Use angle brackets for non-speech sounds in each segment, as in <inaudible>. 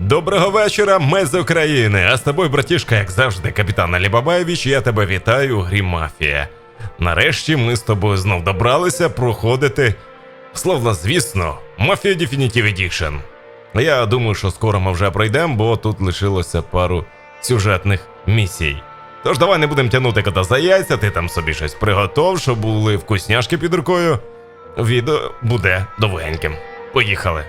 Доброго вечора, ми з України. А з тобою, братішка, як завжди, капітан Алібабаєвич, я тебе вітаю у Мафія. Нарешті ми з тобою знов добралися проходити, словно звісно, Mafia Definitive Edition. Я думаю, що скоро ми вже пройдемо, бо тут лишилося пару сюжетних місій. Тож давай не будемо тягнути кота за яйця, ти там собі щось приготов, щоб були вкусняшки під рукою. Відео буде довгеньким. Поїхали.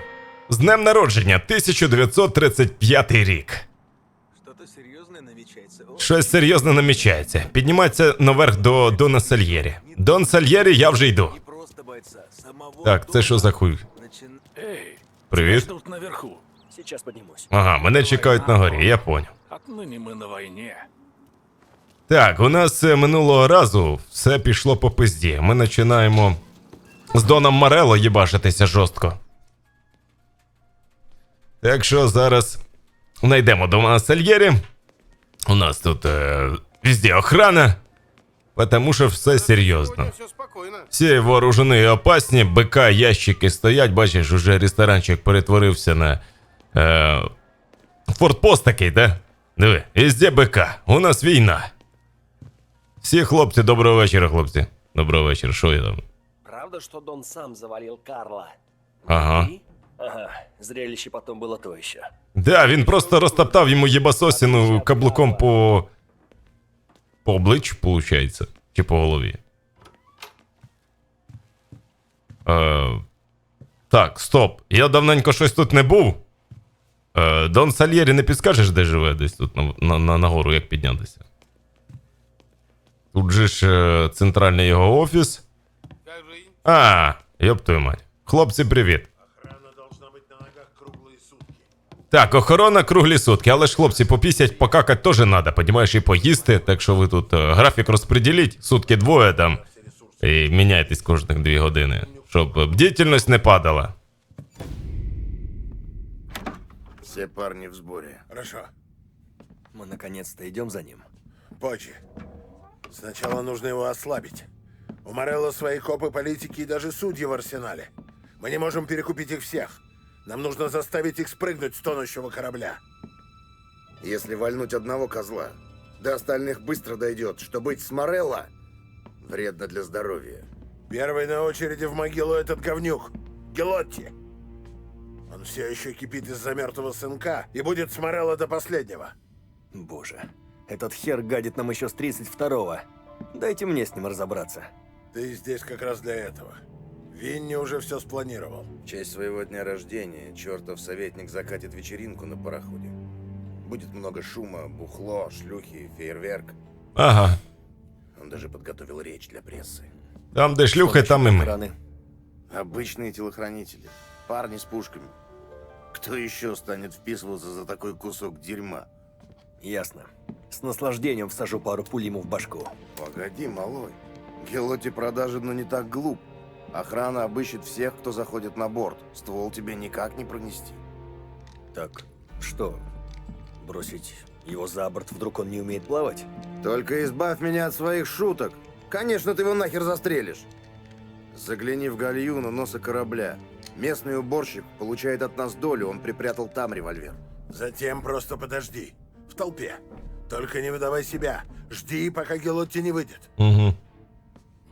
З днем народження 1935 рік. Что-то серьезное намечается. О, Щось серйозне намічається. Піднімається наверх до Дона Сальєрі. Дон Сальєрі, я вже йду. не просто бойца, самого Так, це що за хуй? Начин... Эй, Привіт. тут наверху. Сейчас поднимусь. Ага, мене чекають на горі, я поняв. Отныне мы на войне. Так, у нас е, минулого разу все пішло по пизді. Ми починаємо з Доном Марело їбашитися жорстко. Так що зараз знайдемо Дона Сальєрі. У нас тут е, везде охрана. Потому що все серйозно. все. Всі вооружені і опасні, БК, ящики стоять, бачиш, уже ресторанчик перетворився на. Е, фортпост такий, да? Диви, везде БК, у нас війна. Всі хлопці, доброго вечора, хлопці. Доброго вечора, що я там? Правда, что Дон сам завалил Карла? Ага. Ага, зрелище потом было то еще. Да, він просто розтоптав йому єбасосіну каблуком по. по обличчю, виходить. Чи по голові. Е, так, стоп. Я давненько щось тут не був. Е, Дон Сальєрі не підскажеш, де живе десь тут на, на, на, нагору, як піднятися. Тут же ж е, центральний його офіс. А, йоп твою мать. Хлопці, привіт. Так, охорона круглі сутки, але ж хлопці, попісять, покакать теж треба, понімаєш, і поїсти. Так що ви тут е, графік розподіліть, сутки двоє там. І міняйтесь кожних дві години, щоб е, бдительність не падала. Все парни в сборе. Хорошо. Мы наконец-то идем за ним. Позже. Сначала нужно его ослабить. У Морелло свои копы, политики и даже судьи в арсенале. Мы не можем перекупить их всех. Нам нужно заставить их спрыгнуть с тонущего корабля. Если вальнуть одного козла, до остальных быстро дойдет, что быть с Морелло вредно для здоровья. Первый на очереди в могилу этот говнюк. Гелотти. Он все еще кипит из-за мертвого сынка и будет с Морелло до последнего. Боже, этот хер гадит нам еще с 32-го. Дайте мне с ним разобраться. Ты здесь как раз для этого. Винни уже все спланировал. В честь своего дня рождения чертов советник закатит вечеринку на пароходе. Будет много шума, бухло, шлюхи, фейерверк. Ага. Он даже подготовил речь для прессы. Там, де шлюхи, там і ми. Охраны. Обычные телохранители. Парни с пушками. Кто еще станет вписываться за такой кусок дерьма? Ясно. С наслаждением всажу пару пуль ему в башку. Погоди, малой. Гелоти продажен, но не так глуп. Охрана обыщет всех, кто заходит на борт. Ствол тебе никак не пронести. Так, что? Бросить его за борт, вдруг он не умеет плавать? Только избавь меня от своих шуток. Конечно, ты его нахер застрелишь. Загляни в гальюну носа корабля. Местный уборщик получает от нас долю, он припрятал там револьвер. Затем просто подожди. В толпе. Только не выдавай себя. Жди, пока Гелотти не выйдет. Угу.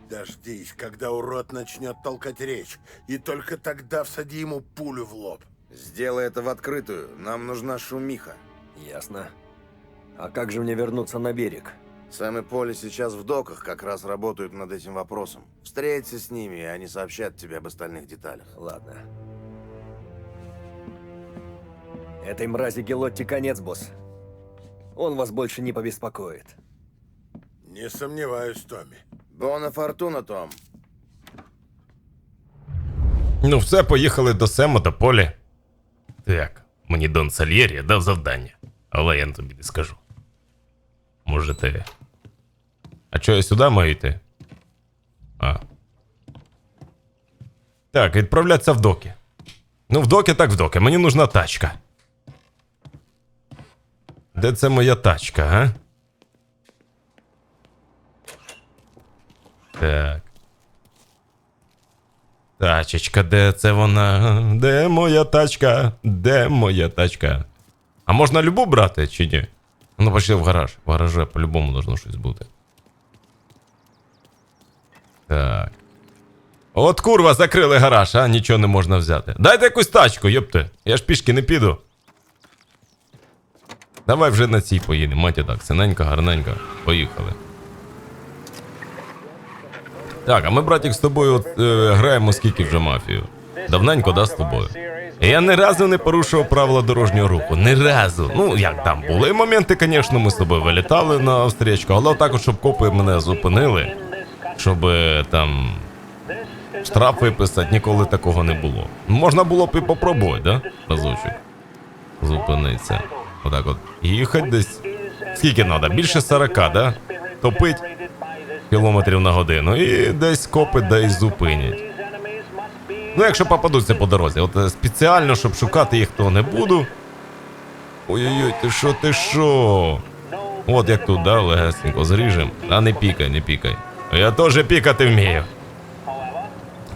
Дождись, когда урод начнет толкать речь. И только тогда всади ему пулю в лоб. Сделай это в открытую. Нам нужна шумиха. Ясно. А как же мне вернуться на берег? Сэм и Поли сейчас в доках как раз работают над этим вопросом. Встреться с ними, и они сообщат тебе об остальных деталях. Ладно. Этой мрази Гелотти конец, босс. Он вас больше не побеспокоит. Не сомневаюсь, Томми. Бона Фортуна, Том. Ну все, поїхали до Сема, до полі. Так, мені Дон Сальєрі дав завдання, але я тобі не скажу. Може ти. А чого я сюди маю йти? А. Так, відправлятися в доки. Ну, в доки, так в доки. Мені нужна тачка. Де це моя тачка, а? Так. Тачечка, де це вона? Де моя тачка? Де моя тачка? А можна любу брати чи ні? Ну, пошли в гараж. В гаражі по-любому должно щось бути. Так. От курва, закрили гараж, а нічого не можна взяти. Дайте якусь тачку, йопте. Я ж пішки не піду. Давай вже на цій поїдемо, маті так, синенька, гарненька. Поїхали. Так, а ми, братік, з тобою от, е, граємо скільки вже мафію. Давненько, да, з тобою. Я ні разу не порушував правила дорожнього руху. Ні разу. Ну, як там були моменти, звісно, ми з тобою вилітали на встрічку, але так, от, щоб копи мене зупинили, щоб е, там штраф виписати, ніколи такого не було. Можна було б і попробувати, да? Разочок. Зупинитися. Отак от. Їхати десь. Скільки треба? Більше 40, да? Топить кілометрів на годину. І десь копи десь зупинять. Ну, якщо попадуться по дорозі. От е, спеціально, щоб шукати їх, то не буду. Ой-ой-ой, ти що, ти що? От як тут, да, легесенько, зріжем. А не пікай, не пікай. Я теж пікати вмію.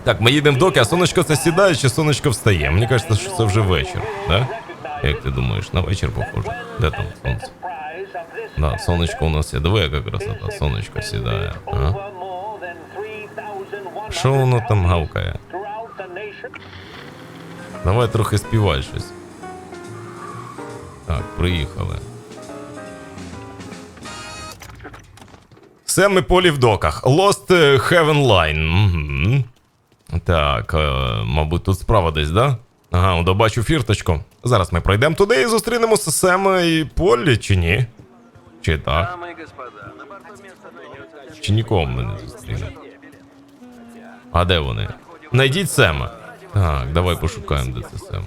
Так, ми їдемо доки, а сонечко це сідає чи сонечко встає? Мені кажеться, що це вже вечір, да? Як ти думаєш, на вечір похоже? Де там сонце? Да, сонечко у нас є. Диви, яка красота, сонечко сідає. А? Що воно там гавкає? Давай трохи співай щось. Так, приїхали. Все ми полі в доках. Lost Heaven Line. Так, е, мабуть, тут справа десь, да? Ага, он добачу фірточку. Зараз ми пройдемо туди і зустрінемося з Сема і Полі, чи ні? Чи так? Чи нікого ми не зустрінемо? А де вони? Найдіть Сема. Так, давай пошукаємо, де це Сем.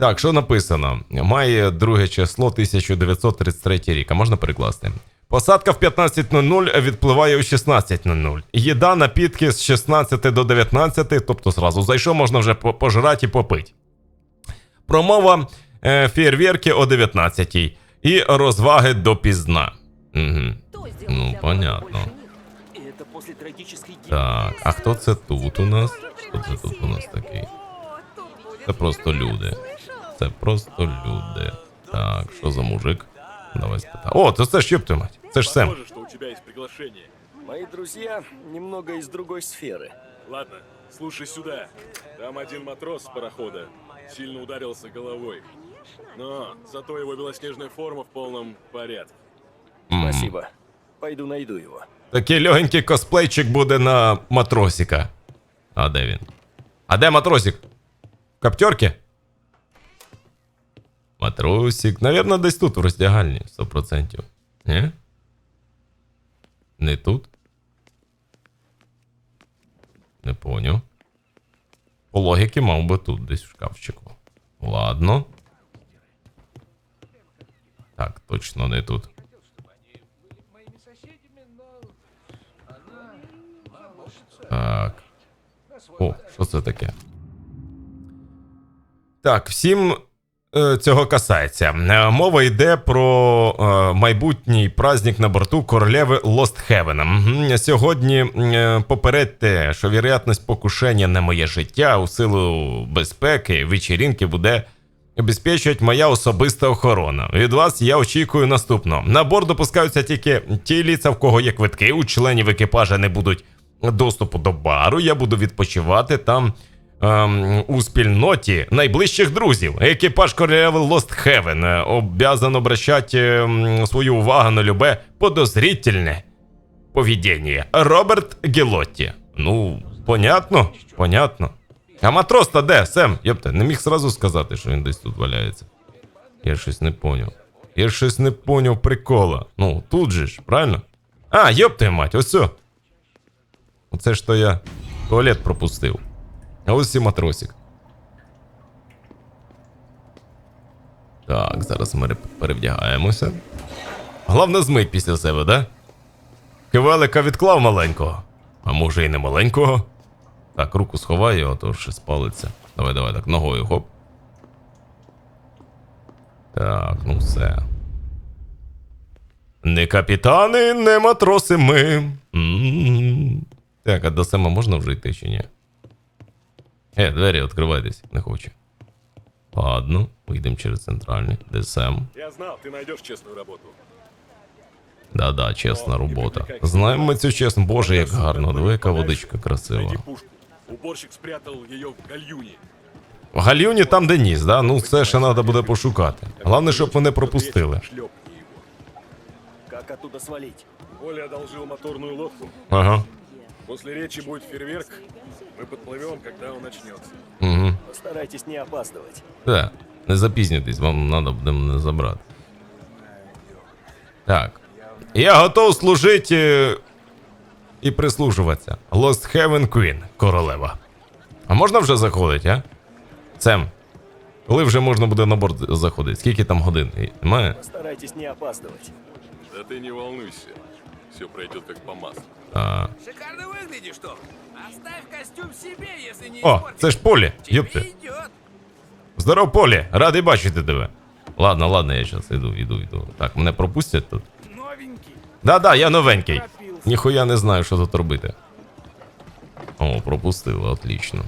Так, що написано? Має друге число 1933 рік. А можна перекласти? Посадка в 15.00 відпливає у 16.00. Їда, напітки з 16 до 19, тобто зразу зайшов, можна вже по- пожрати і попити. Промова е, фєрверки о 19 і розваги допізна. Угу. Ну, понятно. И это после трагической гибели. Так, а хто це тут у нас? Хто це тут у нас такий? Це просто люди. Це просто люди. Так, що за мужик? Давай спитаємо. О, то це ж ёпти мать. Це ж Сем. Похоже, что у тебя есть приглашение. Мои друзья немного из другой сферы. Ладно, слушай сюда. Там один матрос с парохода сильно ударился головой. Но зато его белоснежная форма в полном порядке. Спасибо. Пойду найду его. Такий легенький косплейчик буде на матросика. А де він? А де матросик? В каптерці? Матросик. Навірно, десь тут, в роздягальні, 100%. Ні? Не тут? Не поняв. По логіки мав би тут, десь в шкафчику. Ладно. Так, точно не тут. Так. О, що це таке? Так, всім цього касається. Е, Мова йде про е, майбутній праздник на борту королеви Heaven. Мгм. Сьогодні е, попередьте, що вірятність покушення на моє життя у силу безпеки вечірінки буде обезпечувати моя особиста охорона. Від вас я очікую наступного. На борт допускаються тільки ті ліца, в кого є квитки. У членів екіпажа не будуть доступу до бару. Я буду відпочивати там ем, у спільноті найближчих друзів. Екіпаж королеви Lost Heaven е, обязан обращати ем, свою увагу на любе подозрительне поведение. Роберт Гелотті. Ну, понятно, понятно. А матрос то де, Сем? Єпте, не міг сразу сказати, що він десь тут валяється. Я щось не поняв. Я щось не поняв прикола. Ну, тут же ж, правильно? А, йопте мать, ось все. Оце ж то я туалет пропустив. А ось і матросик. Так, зараз ми перевдягаємося. Головне змить після себе, да? Кивелика відклав маленького. А може і не маленького. Так, руку сховаю, а то ще спалиться. Давай, давай, так, ногою хоп. Так, ну все. Не капітани, не матроси ми. М-м-м. Так, а до Сема можна вже йти чи ні? Е, двері відкривайтесь, не хочу. Ладно, Вийдемо через центральний. ДСМ. Я знал, ты найдешь честную работу. Да-да, чесна робота. Знаємо ми цю чесну. Боже, як гарно. Диви, яка водичка красива. Уборщик спрятал ее в гальюне. В гальюні там, де ніс, да? Ну це ще треба буде пошукати. Головне, щоб мене пропустили. Шлепни. Как оттуда свалить? Оля одолжил моторную лодку. Ага. После речи будет фейерверк. Мы подплывем, когда он начнется. Угу. Постарайтесь не опаздывать. Так, не запізнюйтесь, вам треба буде мене забрати. Так. Я готов служити е, і прислужуватися. Lost Heaven Queen, королева. А можна вже заходити, а? Сем. Коли вже можна буде на борт заходити? Скільки там годин? І- Немає? Постарайтесь не опаздывать. Да ты не волнуйся. Все пройдет как по маслу. А. Шикарно выглядишь, Том. Оставь костюм себе, если не О, испортишь. це ж поле. Тебе Йопте. идет. Здоров, Полі, радий бачити тебе. Ладно, ладно, я зараз іду, іду, іду. Так, мене пропустять тут. Новенький. Да-да, я новенький. Ніхуя не знаю, що тут робити. О, пропустили, отлично.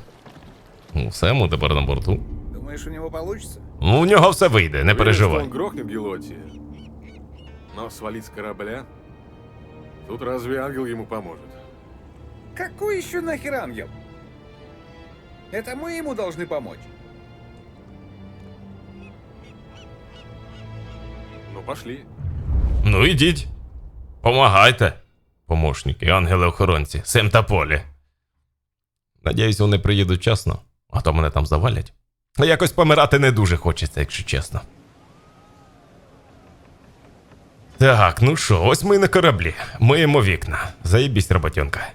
Ну, все, ми тепер на борту. Думаешь, у него получится? Ну, у нього все вийде, не Он переживай. грохнет Гелоти. Но свалить с корабля? Тут разве ангел ему поможет? Какой еще нахер ангел? Это мы ему должны помочь. Ну пошли. Ну, ідіть. Помагайте. Помощники, ангели-охоронці, Сем та Полі. Надіюсь, вони приїдуть вчасно, а то мене там завалять. А якось помирати не дуже хочеться, якщо чесно. Так, ну що, ось ми і на кораблі. Миємо вікна. Заїбісь, роботенка.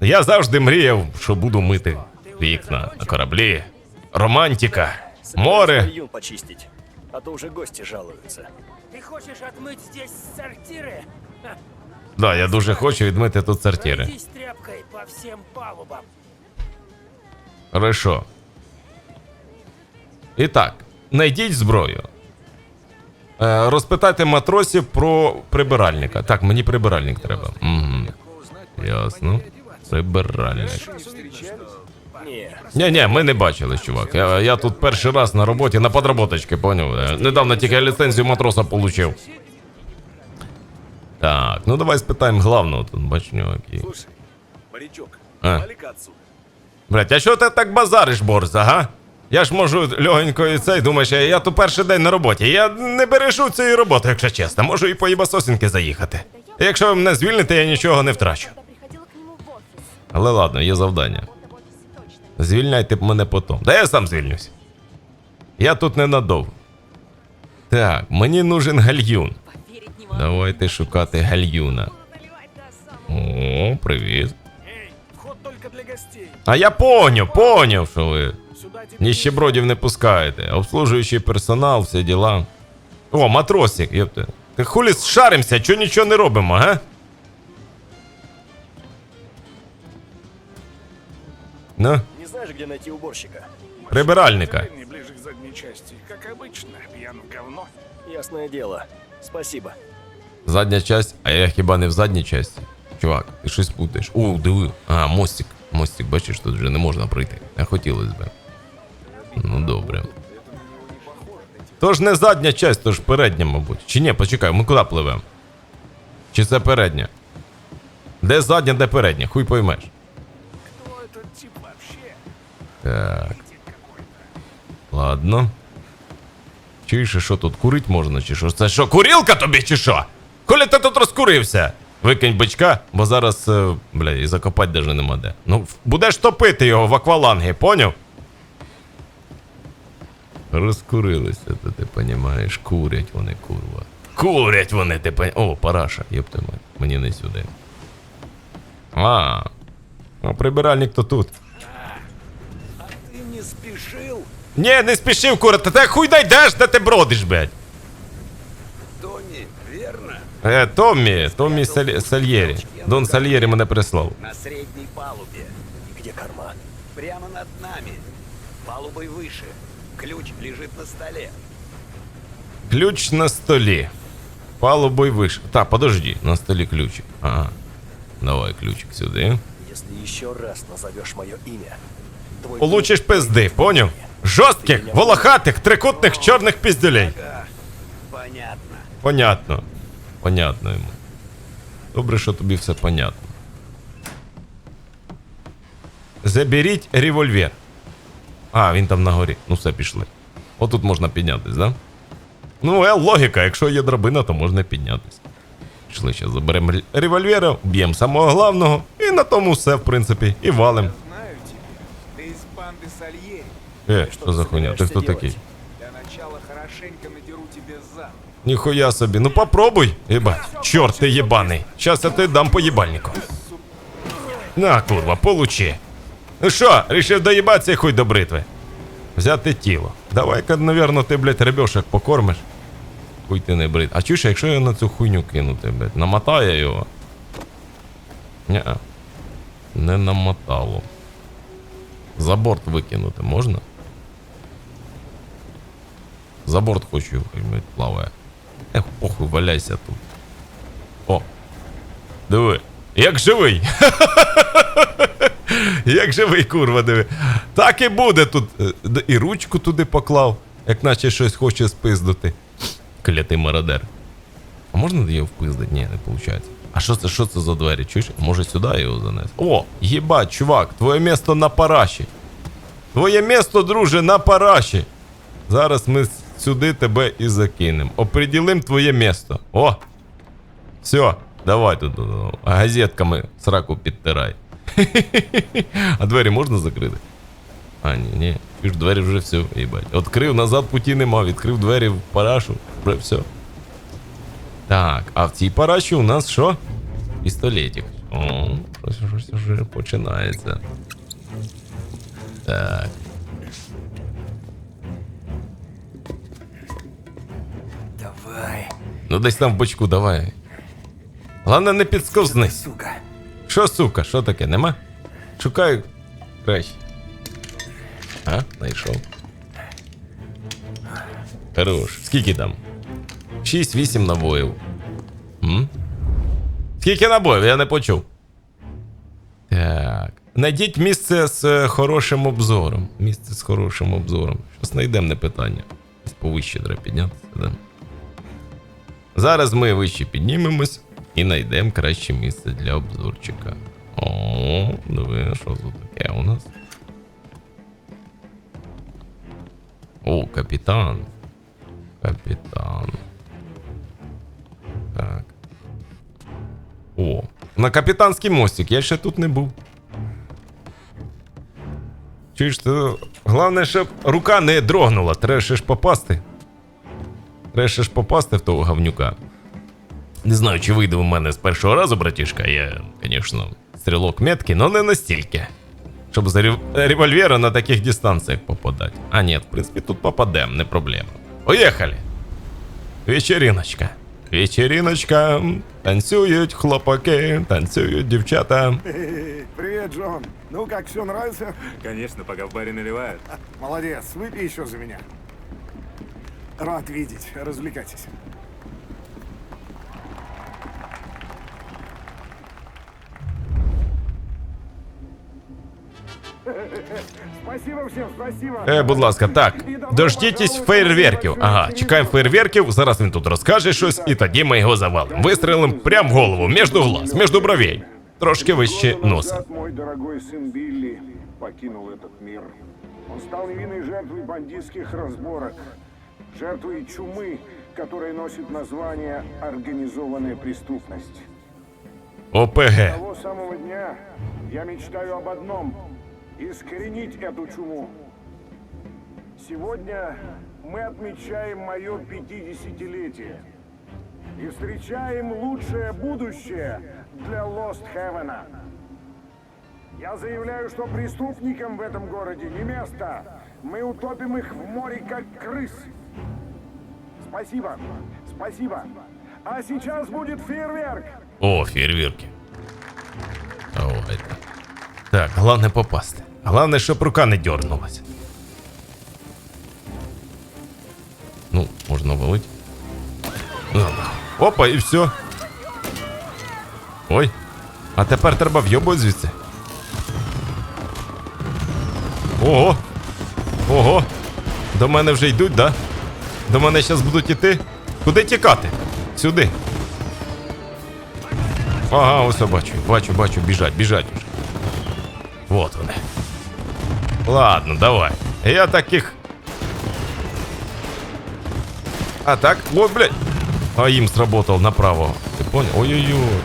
Я завжди мріяв, що буду мити вікна на кораблі. Романтика, море. Гальюн почистить. А то уже гости жалуются. Ты хочешь отмыть здесь сортиры? Да, я дуже хочу відмити тут сортири. Пройдись тряпкой по всем палубам. Хорошо. І так, знайдіть зброю. Е, розпитайте матросів про прибиральника. Так, мені прибиральник треба. Угу. Ясно. Прибиральник. Ні, ні, ми не бачились, чувак. Я, я тут перший раз на роботі на подработочки, поняв? Е, Недавно тільки ліцензію матроса получив. Так, ну давай спитаємо главного тут, бач, у нього який. Слушай, морячок, А. Блять, а що ти так базариш, Борз, ага? Я ж можу легенько і цей, думаєш, я, тут перший день на роботі. Я не бережу цієї роботи, якщо чесно. Можу і по їбасосінки заїхати. І якщо ви мене звільните, я нічого не втрачу. Але ладно, є завдання. Звільняйте мене потом. Да я сам звільнюсь. Я тут ненадовго. Так, мені нужен гальюн. Давайте шукати гальюна. О, привіт. А я поняв, поняв, що ви ніщебродів не пускаєте. Обслужуючий персонал, всі діла. О, матросик, єпте. Ти хулі шаримося, чого нічого не робимо, га? Ну, не знаешь, где найти уборщика? прибиральника. Не ближе к задней части. Как обычно, пьян говно. Ясное дело. Спасибо. Задня часть, а я хіба не в задній часті. Чувак, ти щось путаєш. О, диви. А, мостик. Мостик, бачиш, тут вже не можна пройти. Не хотілося б. Ну добре. Тож не задня часть, тож передня, мабуть. Чи ні, почекай, ми куди пливемо? Чи це передня? Де задня, де передня? Хуй поймеш. Так. Ладно. Чуєш, що тут курить можна, чи що? Це що, курілка тобі, чи що? Коли ти тут розкурився? Викинь бичка, бо зараз, е, бля, і закопати даже нема де. Ну, будеш топити його в акваланги, поняв? Розкурилися, то ти понімаєш, курять вони, курва. Курять вони, ти пон... О, параша, єпта мать, мені не сюди. А, а прибиральник то тут. А Ты не спешил? Ні, не спішив курити, ти хуй найдеш, де ти бродиш, блядь. Тони, верно? Е, Томмі, Томмі Саль... Сальєрі. Дон Сальєрі мене прислав. На средней палубе. И где корма? Прямо над нами. Палубой выше. Ключ лежит на столе. Ключ на столі. Палубой вище. Так, подожди, на столі ключик. Ага. Давай ключик сюди. Если еще раз назовешь мое имя, твой Получиш пизди, поняв? труп Жорстких, волохатих, трикутних чорних піздюлей. Понятно. Понятно. Понятно йому. Добре, що тобі все понятно. Заберіть револьвер. А, він там на горі. Ну все, пішли. Отут можна піднятись, да? Ну, е, логіка, якщо є драбина, то можна піднятись. Пішли, зараз заберемо револьвера, б'ємо самого главного, і на тому все, в принципі, і валим. Знаю Сальери. Е, що за хуйня? Ти хто такий? Для начала хорошенько надеру тебе зад. Ніхуя собі, ну попробуй. Єбать, чорт ти єбаний. Щас я ти дам по їбальнику. На, курва, получи. Ну що, рішив доїбатися хуй до бритви. Взяти тіло. Давай-ка, навірно, ти, блядь, ребешок покормиш. Хуй ти не брит. А чуєш, якщо я на цю хуйню кинути, блядь, намотає його? ні Не намотало. За борт викинути можна? За борт хочу, блядь, плаває. Ех, похуй, валяйся тут. О. Диви. Як живий. <laughs> Як живий, курва, диви. Так і буде тут. Е, І ручку туди поклав, як наче щось хоче спиздити. Клятий мародер. А можна її впиздити? Ні, не виходить. А що це, що це за двері? Чуєш? Може сюди його занести? О, їбать, чувак, твоє місто на параші. Твоє місто, друже, на параші. Зараз ми сюди тебе і закинемо. Оприділим твоє місто. О! Все, давай тут. Газетками сраку підтирай. <laughs> А двері можна закрити? А, ні, ні. Ж двері вже все, їбать. Відкрив, назад путі нема, відкрив двері в парашу, вже все. Так, а в цій параші у нас що? Пістолетик. О, щось, вже починається. Так. Давай, Ну десь там в бочку давай. Головне не підсковзни. сука. Що, сука, що таке, нема? Шукаю краще. А, знайшов. Хорош. Скільки там? 6-8 набоїв. М? Скільки набоїв, я не почув. Так. Найдіть місце з е, хорошим обзором. Місце з хорошим обзором. Щось знайдемо не питання. Повище треба піднятися, да? Зараз ми вище піднімемось і знайдемо краще місце для обзорчика. О, диви, що тут таке у нас? О, капітан. Капітан. Так. О, на капітанський мостик, я ще тут не був. Чуєш, ти... Головне, щоб рука не дрогнула, треба ще ж попасти. Треба ще ж попасти в того говнюка. Не знаю, чи вийде у мене з першого разу, братішка. Я, звісно, стрілок меткий, але не настільки. Щоб з рев- револьвера на таких дистанціях попадати. А ні, в принципі, тут попадем, не проблема. Поїхали! Вечериночка. Вечериночка. Танцюють хлопаки, танцюють дівчата. Привет, Джон. Ну как, все нравится? Конечно, пока в баре наливают. Молодец, выпей еще за меня. Рад видеть. Развлекайтесь. Спасибо всем, спасибо. Е, будь ласка, так. Дождітесь фейерверків. Ага, чекаємо фейерверків. Зараз він тут розкаже щось, і тоді ми його завалимо. Вистрелимо прямо в голову, між глаз, між бровей. Трошки вище носа. Мой дорогой сын Билли покинул этот мир. Он стал невинной жертвой бандитских разборок, жертвой чумы, которая носит название «организованная преступность». ОПГ. С того самого дня я мечтаю об одном – искоренить эту чуму. Сегодня мы отмечаем мое 50-летие и встречаем лучшее будущее для Лост Хевена. Я заявляю, что преступникам в этом городе не место. Мы утопим их в море, как крыс. Спасибо. Спасибо. А сейчас будет фейерверк. О, фейерверки. Давайте. Так, головне попасти. Головне, щоб рука не дернулась. Ну, можна валить. Ну, Опа, і все. Ой. А тепер треба в'єбувати звідси. Ого. Ого. До мене вже йдуть, да? До мене зараз будуть іти. Куди тікати? Сюди. Ага, ось я бачу, бачу, бачу, біжать, біжать уже. Вот вони. Ладно, давай. Я таких. А так, о, блядь. А им сработал направо. Ты понял? Ой-ой-ой.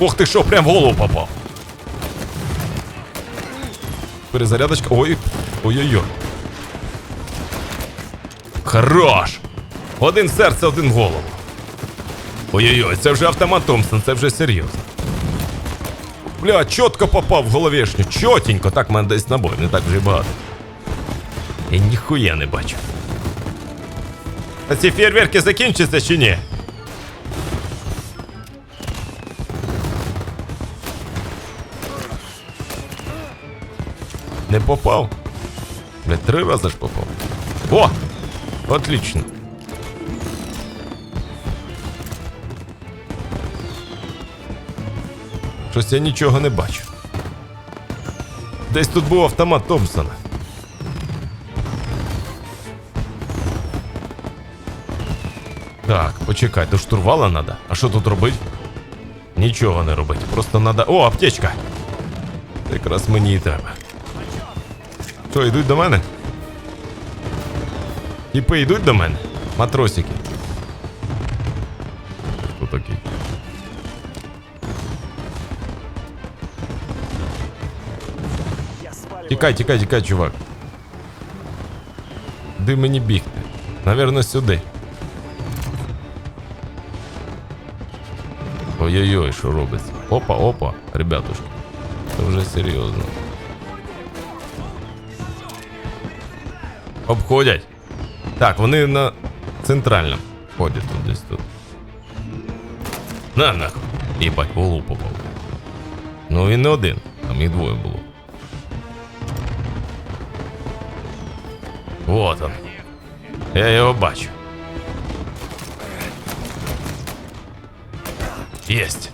Ох ты що, прям в голову попав. Перезарядочка. Ой. Ой-ой-ой. Хорош! Один серце, один голову. Ой-ой-ой, це вже автомат Томпсон, це вже серйозно. Бля, чітко попав в головешню. Чотенько, так в мене десь набой, не так вже й багато. Я ніхуя не бачу. А ці фейерверки закінчаться чи ні? Не попав. Бля, три рази ж попав. О! Отлично. Щось я нічого не бачу. Десь тут був автомат Томпсона. Так, почекай, до штурвала треба. А що тут робить? Нічого не робить. Просто треба. О, аптечка! Якраз мені і треба. Що, йдуть до мене? Тіпи йдуть до мене? Матросики. Хто такий? Тікай, тікай, тікай, чувак. Де мені бігти? Навірно, сюди. Ой-ой-ой, що робиться? Опа, опа, ребятушки. Це вже серйозно. Обходять. Так, вони на центральному ходять тут десь тут. На нахуй. Їбать, в голову попав. Ну він не один, там їх двоє було. Вот он. Я його бачу. Єсть.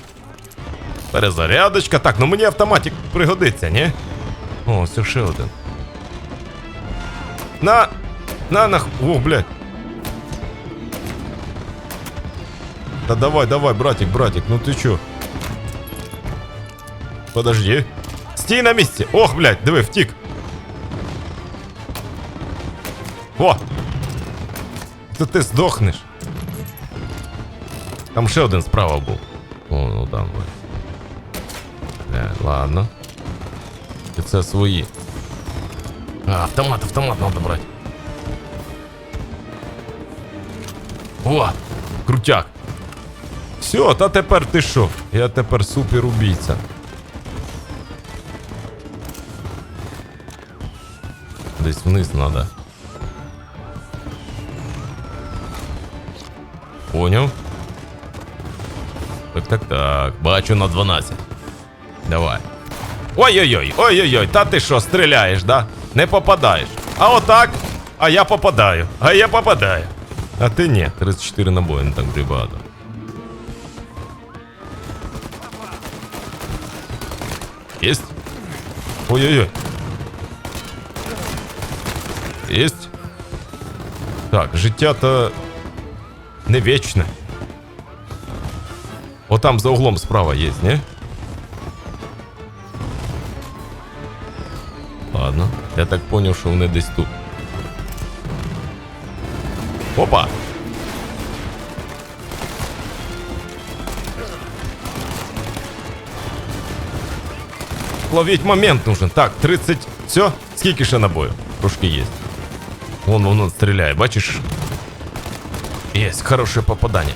Перезарядочка. Так, ну мені автоматик пригодиться, ні? О, все ще один. На! На нах... О, блядь. Да давай, давай, братик, братик, ну ты чё? Подожди. Стій на місці. Ох, блядь, диви, втік. О! Це ти здохнеш. Там ще один справа був. О, ну там. Бля, ладно. І це свої. А, автомат, автомат надо брати. О! Крутяк. Все, та тепер ти що? Я тепер супер убійця. Десь вниз треба. Поняв? Так, так, так. Бачу на 12. Давай. Ой-ой-ой, ой-ой-ой, та ти що, стріляєш, да? Не попадаєш. А отак. А я попадаю. А я попадаю. А ти ні. 34 набої, не так вже й багато. Єсть. Ой-ой-ой. Єсть. Так, життя то не вічне. О, там за углом справа є, не? Ладно, я так понял, що вони десь тут. Опа! Ловить момент нужен. Так, 30. Все? Скільки ще набоїв? Трошки є. Вон воно стріляє, бачиш? Єсть, хороше попадання.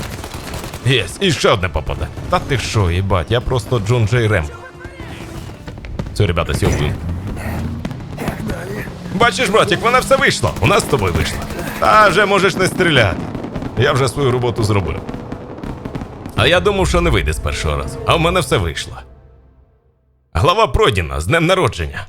Єсть, і ще одне попадання. Та ти що, їбать, я просто Джон Джей Рем. Все, ребята, сьогодні. Бачиш, братик, вона все вийшло. У нас з тобою вийшло. Та вже можеш не стріляти. Я вже свою роботу зробив. А я думав, що не вийде з першого разу. А в мене все вийшло. Глава пройдена з днем народження.